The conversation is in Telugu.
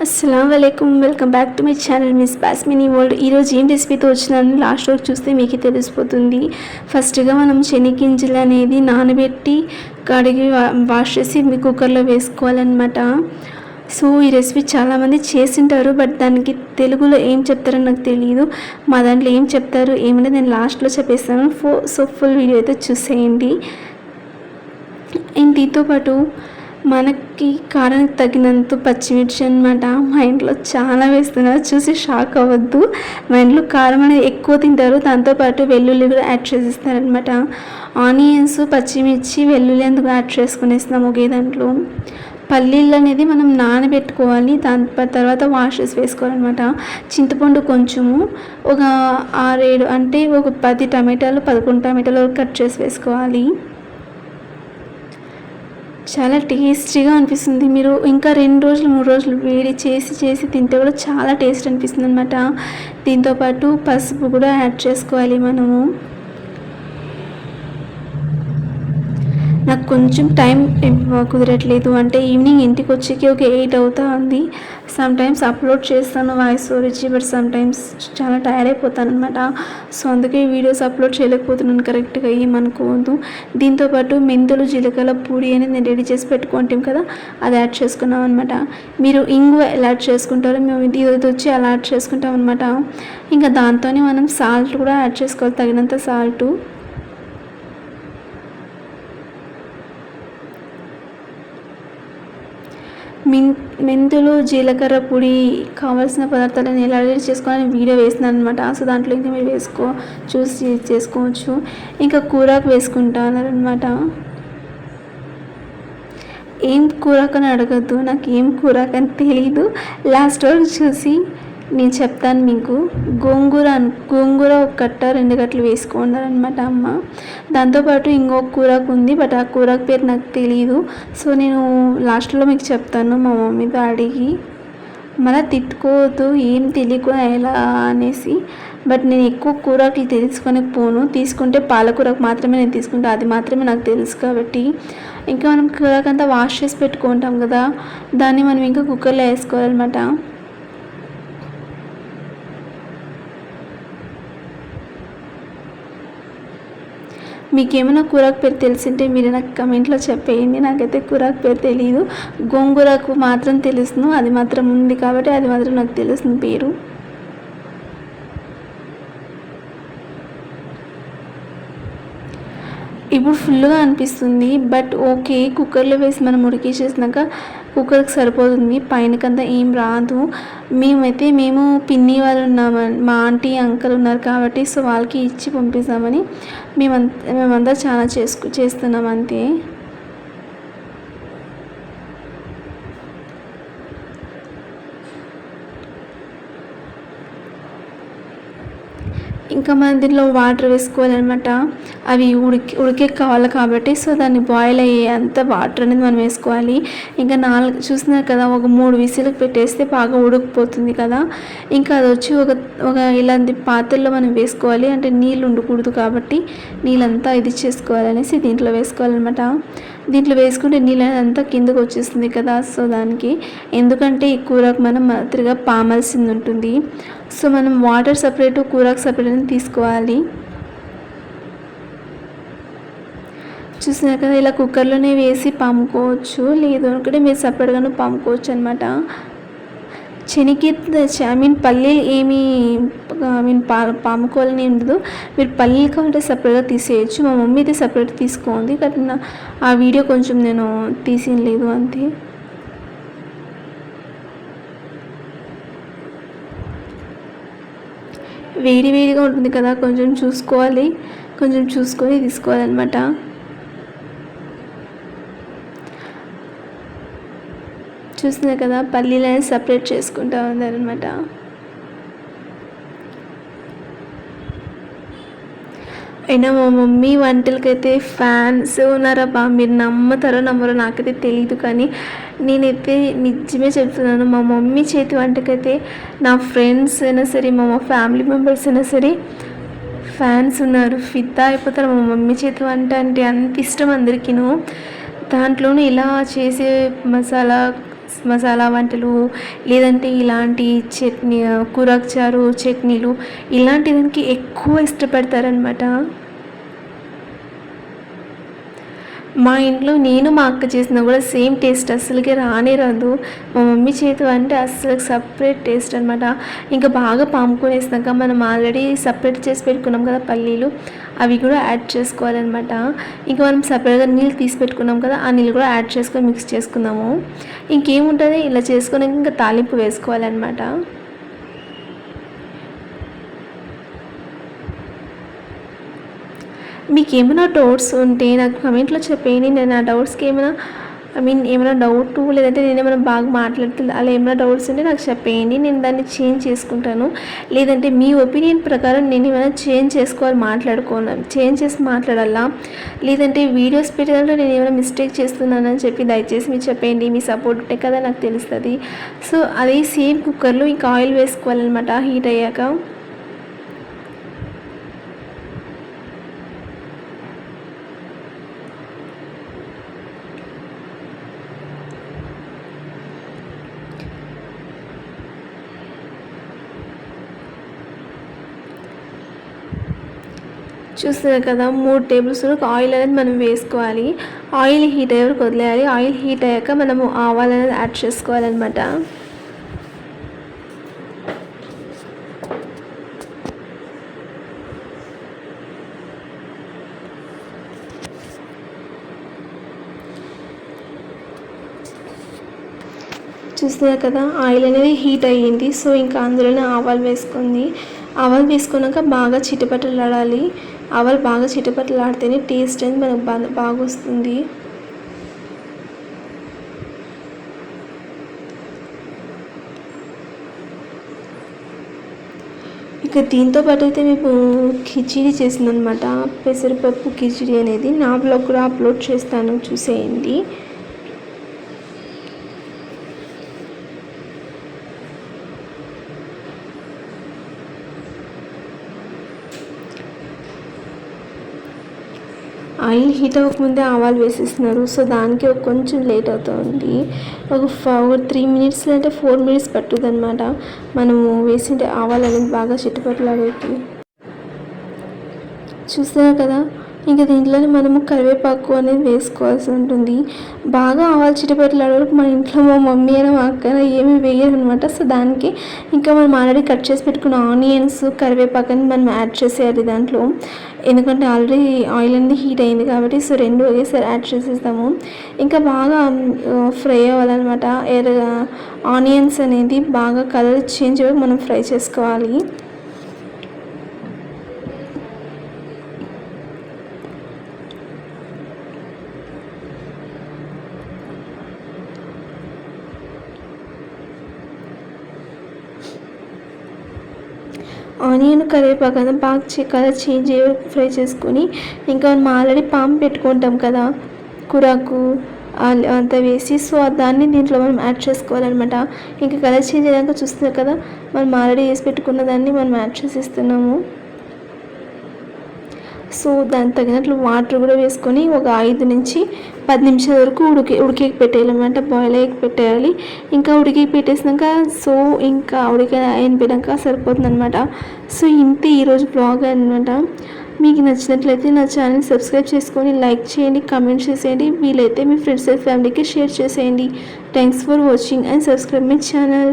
అస్సలం వలైకుమ్ welcome back to my channel Miss Basmini world ఈరోజు ఏం రెసిపీతో వచ్చినాను? లాస్ట్ వరకు చూస్తే మీకు తెలిసిపోతుంది. ఫస్ట్గా మనం శనిగింజలు అనేది నానబెట్టి కడిగి వా- వాష్ చేసి మీ కుక్కర్లో వేసుకోవాలన్నమాట. సో ఈ రెసిపీ చాలామంది చేసింటారు బట్ దానికి తెలుగులో ఏం చెప్తారో నాకు తెలియదు మా దాంట్లో ఏం చెప్తారు ఏమంటే నేను లాస్ట్లో చెప్పేస్తాను. ఫో సో ఫుల్ వీడియో అయితే చూసేయండి. అండ్ దీంతో పాటు మనకి కారానికి తగినంత పచ్చిమిర్చి అనమాట మా ఇంట్లో చాలా వేస్తున్నారు. చూసి షాక్ అవ్వద్దు. మా ఇంట్లో కారం అనేది ఎక్కువ తింటారు. దాంతోపాటు వెల్లుల్లి కూడా యాడ్ చేసిస్తారనమాట ఆనియన్స్ పచ్చిమిర్చి వెల్లుల్లి అందుకు యాడ్ చేసుకునేస్తాము ఒకే దాంట్లో? పల్లీలు అనేది మనం నానబెట్టుకోవాలి. దాని తర్వాత వాషెస్ వేసుకోవాలన్నమాట. చింతపండు కొంచెము ఒక ఆరేడు అంటే ఒక పది టమాటాలు పదకొండు టమాటాలు కట్ చేసి వేసుకోవాలి. చాలా టేస్టీగా అనిపిస్తుంది. మీరు ఇంకా రెండు రోజులు మూడు రోజులు వేడి చేసి చేసి తింటే కూడా చాలా టేస్ట్ అనిపిస్తుంది అనమాట దీంతోపాటు పసుపు కూడా యాడ్ చేసుకోవాలి మనము. నాకు కొంచెం టైం కుదరట్లేదు. అంటే ఈవినింగ్ ఇంటికి వచ్చేకి ఒక ఎయిట్ అవుతా ఉంది. సమ్ టైమ్స్ అప్లోడ్ చేస్తాను వాయిస్ ఓరిచి బట్ సమ్ టైమ్స్ చాలా టైర్ అయిపోతాను అనమాట సో అందుకే వీడియోస్ అప్లోడ్ చేయలేకపోతున్నాను కరెక్ట్గా ఏమనుకోవద్దు. దీంతోపాటు మెంతులు జీలకర్ర పూడి అనేది నేను రెడీ చేసి పెట్టుకుంటాం కదా అది యాడ్ చేసుకున్నాం అనమాట మీరు ఇంగు ఎలా యాడ్ చేసుకుంటారో మేము ఇది వచ్చి అలా యాడ్ చేసుకుంటాం అనమాట ఇంకా దాంతోనే మనం సాల్ట్ కూడా యాడ్ చేసుకోవాలి తగినంత సాల్టు మిన్ మెంతులు జీలకర్ర పొడి కావాల్సిన పదార్థాలను ఎలా రెడీ చేసుకోవాలని వీడియో వేస్తున్నాను అనమాట సో దాంట్లో ఇంకా మీరు వేసుకో చూసి చేసుకోవచ్చు. ఇంకా కూరకు వేసుకుంటాను అనమాట ఏం కూరకని అడగద్దు. నాకు ఏం కూరకని తెలీదు. లాస్ట్ వరకు చూసి నేను చెప్తాను మీకు. గోంగూర గోంగూర ఒక కట్ట రెండు కట్టలు వేసుకున్నారనమాట అమ్మ. దాంతోపాటు ఇంకొక కూరకు ఉంది బట్ ఆ కూరకు పేరు నాకు తెలియదు సో నేను లాస్ట్లో మీకు చెప్తాను మా మమ్మీతో అడిగి మళ్ళీ తిట్టుకోవద్దు ఏం తెలియకుండా ఎలా అనేసి. బట్ నేను ఎక్కువ కూరకులు తెలుసుకొని పోను. తీసుకుంటే పాలకూరకు మాత్రమే నేను తీసుకుంటా అది మాత్రమే నాకు తెలుసు కాబట్టి. ఇంకా మనం కూరకంతా వాష్ చేసి పెట్టుకుంటాం కదా దాన్ని మనం ఇంకా కుక్కర్లో వేసుకోవాలన్నమాట. మీకు ఏమైనా కూరకు పేరు తెలిసింటే మీరు నాకు కమెంట్లో చెప్పేయండి. నాకైతే కూరకు పేరు తెలియదు గోంగూరకు మాత్రం తెలుసును. అది మాత్రం ఉంది కాబట్టి అది మాత్రం నాకు తెలుస్తుంది పేరు. ఇప్పుడు ఫుల్గా అనిపిస్తుంది. బట్ ఓకే కుక్కర్లో వేసి మనం ఉడికేసేసినాక కుక్కర్కి సరిపోతుంది. పైనకంతా ఏం రాదు. మేమైతే మేము పిన్ని వాళ్ళు ఉన్నాము మా ఆంటీ అంకల్ ఉన్నారు కాబట్టి సో వాళ్ళకి ఇచ్చి పంపిస్తామని మేమంతా మేమంతా చాలా చేసుకు చేస్తున్నాం అంతే. ఇంకా మనం దీనిలో వాటర్ వేసుకోవాలన్నమాట. అవి ఉడికి ఉడికే కావాలి కాబట్టి సో దాన్ని బాయిల్ అయ్యేంత వాటర్ అనేది మనం వేసుకోవాలి. ఇంకా నాలుగు చూస్తున్నారు కదా ఒక మూడు విసిలకు పెట్టేస్తే బాగా ఉడికిపోతుంది కదా. ఇంకా అది వచ్చి ఒక ఒక ఇలాంటి పాత్రలో మనం వేసుకోవాలి. అంటే నీళ్ళు ఉండకూడదు కాబట్టి నీళ్ళంతా ఇది చేసుకోవాలనేసి దీంట్లో వేసుకోవాలన్నమాట. దీంట్లో వేసుకుంటే నీళ్ళు అంతా కిందకు వచ్చేస్తుంది కదా సో దానికి ఎందుకంటే ఈ కూరకు మనం మాదిరిగా పామాల్సింది ఉంటుంది. సో మనం వాటర్ సపరేట్ కూరకు సపరేట్ అని తీసుకోవాలి. చూసినా కదా ఇలా కుక్కర్లోనే వేసి పాముకోవచ్చు లేదు అనుకుంటే మీరు సపరేట్గానే పాముకోవచ్చు అనమాట చెనికి ఐ మీన్ పల్లీలు ఏమి ఐ మీన్ పా పాముకోవాలని ఏం ఉండదు. మీరు పల్లీలు కావాలంటే సపరేట్గా తీసేయచ్చు. మా మమ్మీ అయితే సపరేట్ తీసుకోండి కానీ నా ఆ వీడియో కొంచెం నేను తీసినలేదు అంతే. వేడి వేడిగా ఉంటుంది కదా కొంచెం చూసుకోవాలి. కొంచెం చూసుకొని తీసుకోవాలన్నమాట. చూస్తున్నారు కదా పల్లీలు అనేది సపరేట్ చేసుకుంటా ఉన్నారనమాట అయినా మా మమ్మీ వంటలకైతే ఫ్యాన్స్ ఉన్నారబ్బా మీరు నమ్ముతారో నమ్మరో నాకైతే తెలియదు కానీ నేనైతే నిజమే చెప్తున్నాను. మా మమ్మీ చేతి వంటకైతే నా ఫ్రెండ్స్ అయినా సరే మా మా ఫ్యామిలీ మెంబర్స్ అయినా సరే ఫ్యాన్స్ ఉన్నారు. ఫిదా అయిపోతారు మా మమ్మీ చేతి వంట అంటే అంత ఇష్టం అందరికీను. దాంట్లోనూ ఇలా చేసే మసాలా మసాలా వంటలు లేదంటే ఇలాంటి చట్నీ కూరచారు చారు చట్నీలు ఇలాంటి దానికి ఎక్కువ ఇష్టపడతారనమాట మా ఇంట్లో నేను మా అక్క చేసిన కూడా సేమ్ టేస్ట్ అస్సలకి రానే రాదు. మా మమ్మీ చేతి అంటే అస్సలు సపరేట్ టేస్ట్ అనమాట ఇంకా బాగా పాముకునేసినాక మనం ఆల్రెడీ సపరేట్ చేసి పెట్టుకున్నాం కదా పల్లీలు అవి కూడా యాడ్ చేసుకోవాలన్నమాట. ఇంకా మనం సపరేట్గా నీళ్ళు తీసి పెట్టుకున్నాం కదా ఆ నీళ్ళు కూడా యాడ్ చేసుకొని మిక్స్ చేసుకున్నాము ఇంకేముంటుంది? ఇలా చేసుకొని ఇంకా తాలింపు వేసుకోవాలన్నమాట. మీకు ఏమైనా డౌట్స్ ఉంటే నాకు కమెంట్లో చెప్పేయండి. నేను ఆ డౌట్స్కి ఏమైనా ఐ మీన్ ఏమైనా డౌట్ లేదంటే నేను ఏమైనా బాగా మాట్లాడుతుంది అలా ఏమైనా డౌట్స్ ఉంటే నాకు చెప్పేయండి. నేను దాన్ని చేంజ్ చేసుకుంటాను. లేదంటే మీ ఒపీనియన్ ప్రకారం నేను ఏమైనా చేంజ్ చేసుకోవాలి మాట్లాడుకోను చేంజ్ చేసి మాట్లాడాలా? లేదంటే వీడియోస్ పెట్టడంలో నేను ఏమైనా మిస్టేక్ చేస్తున్నానని చెప్పి దయచేసి మీరు చెప్పేయండి. మీ సపోర్ట్ ఉంటే కదా నాకు తెలుస్తుంది. సో అదే సేమ్ కుక్కర్లో ఇంకా ఆయిల్ వేసుకోవాలన్నమాట. హీట్ అయ్యాక. చూస్తున్నారు కదా మూడు టేబుల్ స్పూన్ ఆయిల్ అనేది మనం వేసుకోవాలి. ఆయిల్ హీట్ అయ్యే వరకు వదిలేయాలి. ఆయిల్ హీట్ అయ్యాక మనము ఆవాలు అనేది యాడ్ చేసుకోవాలన్నమాట. చూస్తున్నారు కదా ఆయిల్ అనేది హీట్ అయ్యింది. సో ఇంకా అందులోనే ఆవాలు వేసుకుంది. ఆవాలు వేసుకున్నాక బాగా చిటపటలాడాలి. ఆవాలు బాగా చిటపటలాడితేనే టేస్ట్ అనేది మనకు బాగా బాగా వస్తుంది ఇక దీంతో పాటు అయితే మేము కిచిడి చేసిందనమాట. పెసరపప్పు కిచిడి అనేది నా బ్లాగ్ కూడా అప్లోడ్ చేస్తాను చూసేయండి. ఆయిల్ హీట్ అవ్వకముందే ఆవాలు వేసేస్తున్నారు. సో దానికి ఒక కొంచెం లేట్ అవుతుంది. ఒక ఫోర్ త్రీ మినిట్స్ అంటే ఫోర్ మినిట్స్ పట్టుద్ది అనమాట మనము వేసింటే ఆవాలు అనేది బాగా చిట్టుపట్లాడేకి చూస్తున్నారు కదా? ఇంకా దీంట్లోనే మనము కరివేపాకు అనేది వేసుకోవాల్సి ఉంటుంది. బాగా ఆవాలు చిటపెట్టలాడే వరకు మన ఇంట్లో మా మమ్మీ అయినా మా అక్క అయినా ఏమీ వేయరు అనమాట సో దానికి ఇంకా మనం ఆల్రెడీ కట్ చేసి పెట్టుకున్న ఆనియన్స్ కరివేపాకు అని మనం యాడ్ చేసేయాలి దాంట్లో. ఎందుకంటే ఆల్రెడీ ఆయిల్ అనేది హీట్ అయింది కాబట్టి సో రెండు ఒకేసారి యాడ్ చేసేస్తాము. ఇంకా బాగా ఫ్రై అవ్వాలన్నమాట. ఎర్ర ఆనియన్స్ అనేది బాగా కలర్ చేంజ్ అయ్యి మనం ఫ్రై చేసుకోవాలి. ఆనియన్ కరివేపాకు కదా బాగా కలర్ చేంజ్ ఫ్రై చేసుకొని ఇంకా మనం ఆల్రెడీ పాము పెట్టుకుంటాం కదా కూరకు అంతా వేసి సో దాన్ని దీంట్లో మనం యాడ్ చేసుకోవాలన్నమాట. ఇంకా కలర్ చేంజ్ అయ్యాక చూస్తున్నారు కదా మనం ఆల్రెడీ వేసి పెట్టుకున్న దాన్ని మనం యాడ్ చేసేస్తున్నాము. సో దానికి తగినట్లు వాటర్ కూడా వేసుకొని ఒక ఐదు నుంచి పది నిమిషాల వరకు ఉడికి ఉడికి పెట్టేయాలన్నమాట. బాయిల్ అయ్యి పెట్టేయాలి. ఇంకా ఉడికి పెట్టేసినాక సో ఇంకా ఉడికి అయిపోయాక సరిపోతుంది అనమాట సో ఇంతే ఈరోజు బ్లాగ్ అనమాట మీకు నచ్చినట్లయితే నా ఛానల్ సబ్స్క్రైబ్ చేసుకొని లైక్ చేయండి కామెంట్ చేసేయండి. వీలైతే మీ ఫ్రెండ్స్ అండ్ ఫ్యామిలీకి షేర్ చేసేయండి. Thanks for watching and subscribe my channel